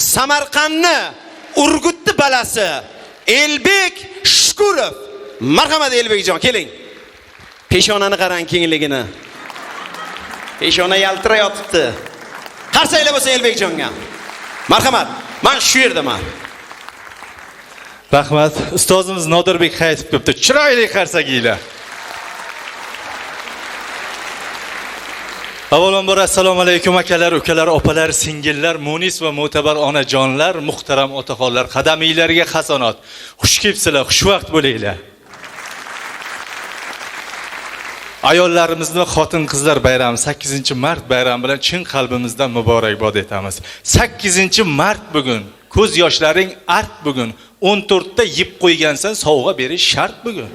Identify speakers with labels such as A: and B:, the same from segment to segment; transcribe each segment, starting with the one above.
A: samarqandni urgutni balasi elbek shukurov marhamat elbekjon keling. Peshonani qarang kengligini. Peshona yaltirayotibdi. Qarsanglar bo'lsa elbekjonga marhamat. Man shu yerdaman.
B: Rahmat. Ustozimiz nodirbek qaytib kelibdi chiroyli qarsagilar. Avvalambor assalomu alaykum akalar ukalar opalar singillar munis va mo'tabar onajonlar muhtaram otaxonlar qadaminglarga hasonat xush kelibsizlar xushvaqt bo'linglar. Ayollarimizni xotin qizlar bayrami 8 mart bayrami bilan chin qalbimizdan muborakbod etamiz. 8 mart bugun ko'z yoshlaring art bugun 14 ta yeb qo'ygansan sovg'a berish shart bugun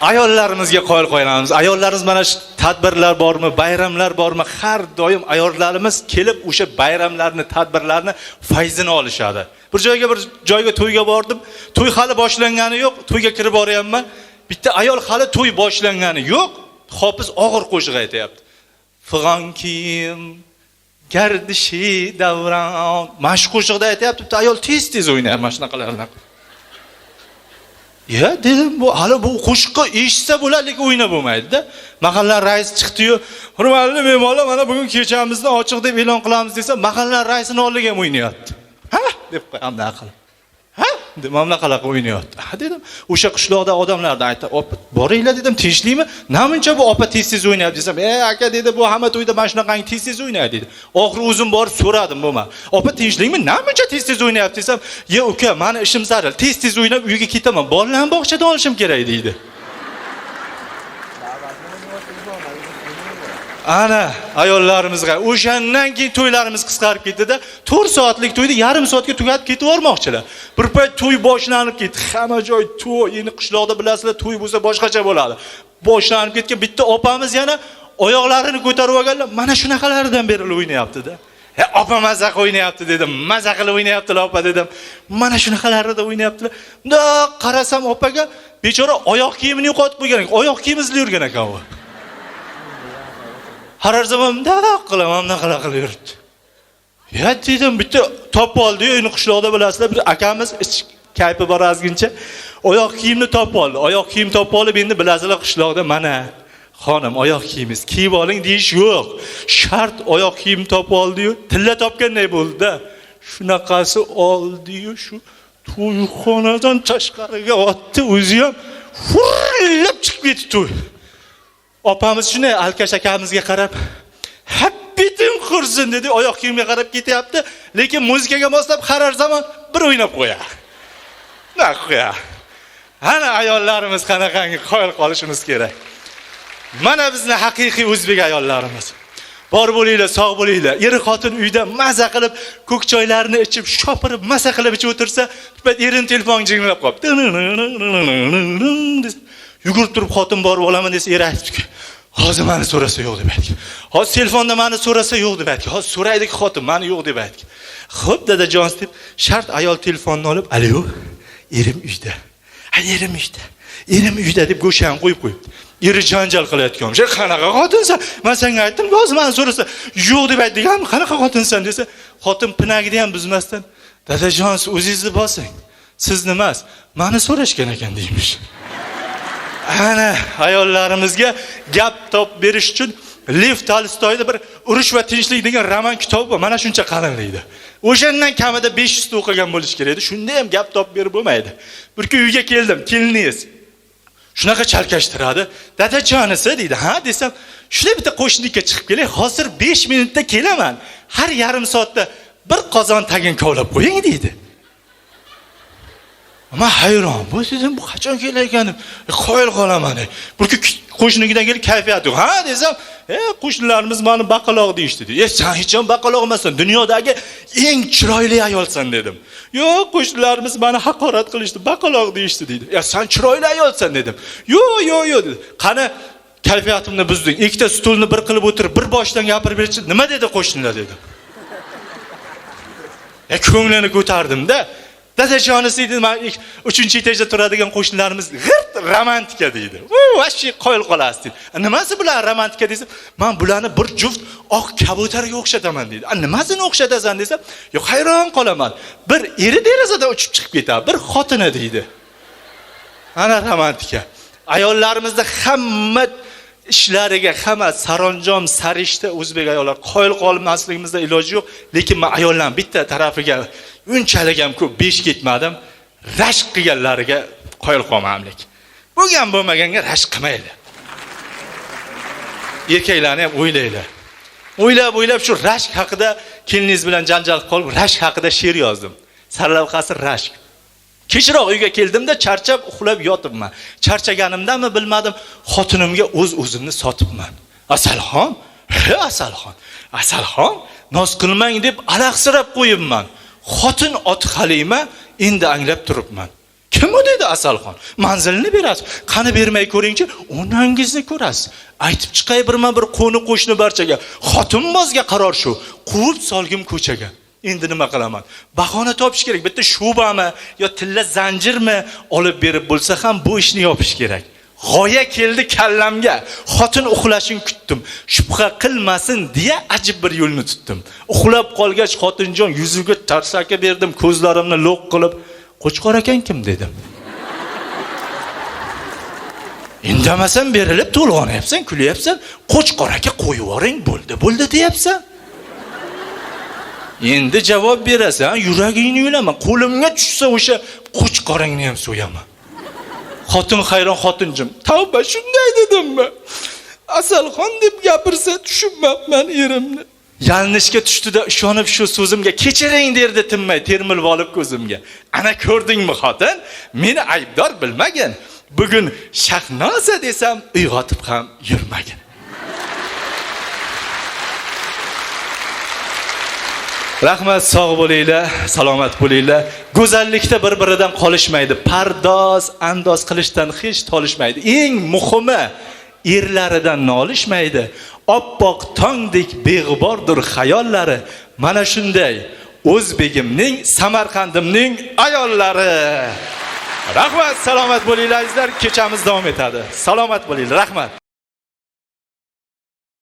B: ayollarimizga qoyil qo'yamiz ayollarimiz mana shu tadbirlar bormi bayramlar bormi har doim ayollarimiz kelib o'sha bayramlarni tadbirlarni fayzini olishadi. Bir joyga bir joyga to'yga bordim. To'y hali boshlangani yo'q to'yga kirib boryapman. Bitta ayol hali to'y boshlangani yo'q. Hofiz og'ir qo'shiq aytyapti. Fig'on kiyim gardishi davron. Mana shu qo'shiqda aytyapti bitta ayol tez tez o'ynayapti mana shunaqalarni ya dedim bu hali bu qo'shiqqa eshitsa bo'ladi lekin o'ynab bo'lmaydida mahalla raisi chiqdiyu hurmatli mehmonlar mana bugun kechamizni ochiq deb e'lon qilamiz desa mahalla raisini oldiga ham o'ynayapti. Ha? deb qo'yamdi aql mana bunaqalar o'ynayapti. Ha dedim o'sha qishloqda odamlarni aytdi boringlar dedim tinchlikmi? Namuncha bu opa tez tez o'ynayapti desam e dedi bu hamma to'yda mana shunaqangi tez tez dedi. Oxiri o'zim borib so'radim bo'lma opa tinchlikmi? Namuncha tez tez o'ynayapti desam ye uka mani ishim zaril tez tez o'ynab uyga ketaman bolalarni bog'chadan olishim kerak deydi ana ayollarimizga o'shandan keyin to'ylarimiz qisqarib ketdida to'rt soatlik to'yni yarim soatga tugatib ketib yubormoqchilar bir payt to'y boshlanib ketdi. Hamma joy to'y endi qishloqda bilasizlar to'y bo'lsa boshqacha bo'ladi. Boshlanib ketgan bitta opamiz yana oyoqlarini ko'tarib olganlar mana shunaqalardan beri o'ynayaptida he opa maza qilib o'ynayapti dedim. Maza qilib o'ynayaptilar opa dedim. Mana shunaqalarida o'ynayaptilar. Bundoq qarasam opaga bechora oyoq kiyimini yo'qotib qo'ygan ekan oyoq kiyim izlab yurgan ekan u har zaman mundoq qilaman bunaqa qilib yuribdi ya dedim bitta topib oldiyu endi qishloqda bilasizlar bir akamiz ich kayfi bor ozgincha oyoq kiyimni topib oldi. Oyoq kiyim topib olib endi bilasizlar qishloqda mana xonim oyoq kiyimingiz kiyib oling deyish yo'q. Shart oyoq kiyim topib oldiyu tilla topganday bo'ldida. Shunaqasi oldiyu shu to'yxonadan tashqariga otdi o'zi ham hurillab chiqib ketdi to'y. Opamiz shunday alkash akamizga qarab habbiting qursin dedi oyoq kiyimga qarab ketyapti lekin muzikaga moslab har zamon bir o'ynab qo'ya bunaqa qo'ya ana ayollarimiz qanaqangi qoyil qolishimiz kerak mana bizni haqiqiy o'zbek ayollarimiz bor bo'linglar sog' bo'linglar er xotin uyda maza qilib ko'k choylarni ichib shopirib maza qilib ichib o'tirsa bir payt erini telefoni jinglab qolibdi yugurib turib xotin borib olaman desa er aytibdiki hozir mani so'rasa yo'q deb aytgan hozir telefonda mani so'rasa yo'q deb aytgan hozir so'raylik xotin mani yo'q deb aytgan ho'p dadajon deb shart ayol telefonni olib alo erim uyda. Ha erim uyda. Erim uyda deb go'shani qo'yib qo'yibdi eri janjal qilayotgan. O'sha qanaqa xotinsan? Man senga aytdim hozir mani so'rasa yo'q deb aytdiganmi qanaqa xotinsan? desa xotin pinagini ham buzmasdan dadajon o'zingizni bosing. Sizni emas mani so'rashgan ekan deymish ana ayollarimizga gap top berish uchun lev tolstoyni bir urush va tinchlik degan roman kitobi bor mana shuncha qalinlikda. O'shandan kamida besh yuzta o'qigan bo'lish kerak edi. Shunda ham gap top berib bo'lmaydi. Bir kun uyga keldim keliningiz shunaqa chalkashtiradi. Dadajonisi deydi ha? desam shunday bitta qo'shnilikka chiqib kelay hozir besh minutda kelaman. Har yarim soatda bir qozon tagin kovlab qo'ying deydi man hayron bu dedim bu ekan deb e, e. bir kun qo'shnikidan kelib kayfiyati yo'q. Ha desam e qo'shnilarimiz mani baqaloq deyishdi. dedi. E san hech ham baqaloq emassan dunyodagi eng chiroyli ayolsan dedim. Yo'q qo'shnilarimiz mani haqorat qilishdi baqaloq deyishdi deydi ya san chiroyli ayolsan dedim. Yo'q yo'q yo'q dedi. Qani kayfiyatimni buzding. İkkita stulni bir qilib o'tirib bir boshdan gapirib berchi nima dedi qo'shnilar? dedim. E ko'nglini ko'tardimda dadajonisi deydi man ik- uchinchi etajda turadigan qo'shnilarimiz g'irt romantika deydi u вообще qoyil qolasiz deydi "A, nimasi bular romantika desa man bularni bir juft oq kabutarga o'xshataman deydi "A, nimasini o'xshatasan desam yo'q hayron qolaman bir eri derazadan uchib chiqib ketadi bir xotini deydi ana romantika ayollarimizni hamma ishlariga hamma saronjom sarishta o'zbek ayollar qoyil qolmasligimizda iloji yo'q lekin man ayollarni bitta tarafiga unchalik ham ko'p besh ketmadim. Rashk qilganlariga qoyil qolmamlik bo'lgan bo'lmaganga rashk qilmaydi. Erkaklarni ham o'ylanglar o'ylab o'ylab shu rashk haqida keliningiz bilan janjal qilib qolib rashk haqida she'r yozdim. Sarlavhasi rashk. Kechroq uyga keldimda charchab uxlab yotibman. Charchaganimdanmi bilmadim. Xotinimga o'z o'zimni sotibman. Asalxon? He asalxon. Asalxon noz qilmang deb alahsirab qo'yibman xotin ot halima endi anglab turibman. Kim u dedi asalxon? Manzilni berasiz. Qani bermay ko'ringchi? Onangizni ko'rasiz. Aytib chiqay birma bir qo'ni qo'shni barchaga. Xotinbozga qaror shu. Quvib solgim ko'chaga. Endi nima qilaman? Bahona topish kerak. Bitta shubami yo tilla zanjirmi olib berib bo'lsa ham bu ishni yopish kerak. G'oya keldi kallamga. Xotin uxlashini kutdim. Shubha qilmasin deya ajib bir yo'lni tutdim. Uxlab qolgach xotinjon yuziga tarsaki berdim ko'zlarimni lo'q qilib qo'chqor akang kim? dedim. Indamasam berilib to'lg'onyapsan kulyapsan. Qo'chqor aka qo'yib yuboring bo'ldi bo'ldi deyapsan. Endi javob berasan yuragingni yulaman qo'limga tushsa o'sha qo'chqoringni ham so'yaman xotin hayron xotinjim tavba shunday dedimmi asalxon deb gapirsa tushunmabman erimni yalinishga tushdida ishonib shu so'zimga kechiring derdi tinmay termilib olib ko'zimga. Ana ko'rdingmi xotin? Meni aybdor bilmagin. Bugun shahnoza desam uyg'otib ham yurmagin. Rahmat sog' bo'linglar salomat bo'linglar go'zallikda bir biridan qolishmaydi. Pardoz andoz qilishdan hech tolishmaydi. Eng muhimi erlaridan nolishmaydi. Oppoq tongdek beg'ubordir xayollari. Mana shunday o'zbegimning samarqandimning ayollari. Rahmat salomat bo'linglar azizlar kechamiz davom etadi. Salomat bo'linglar rahmat.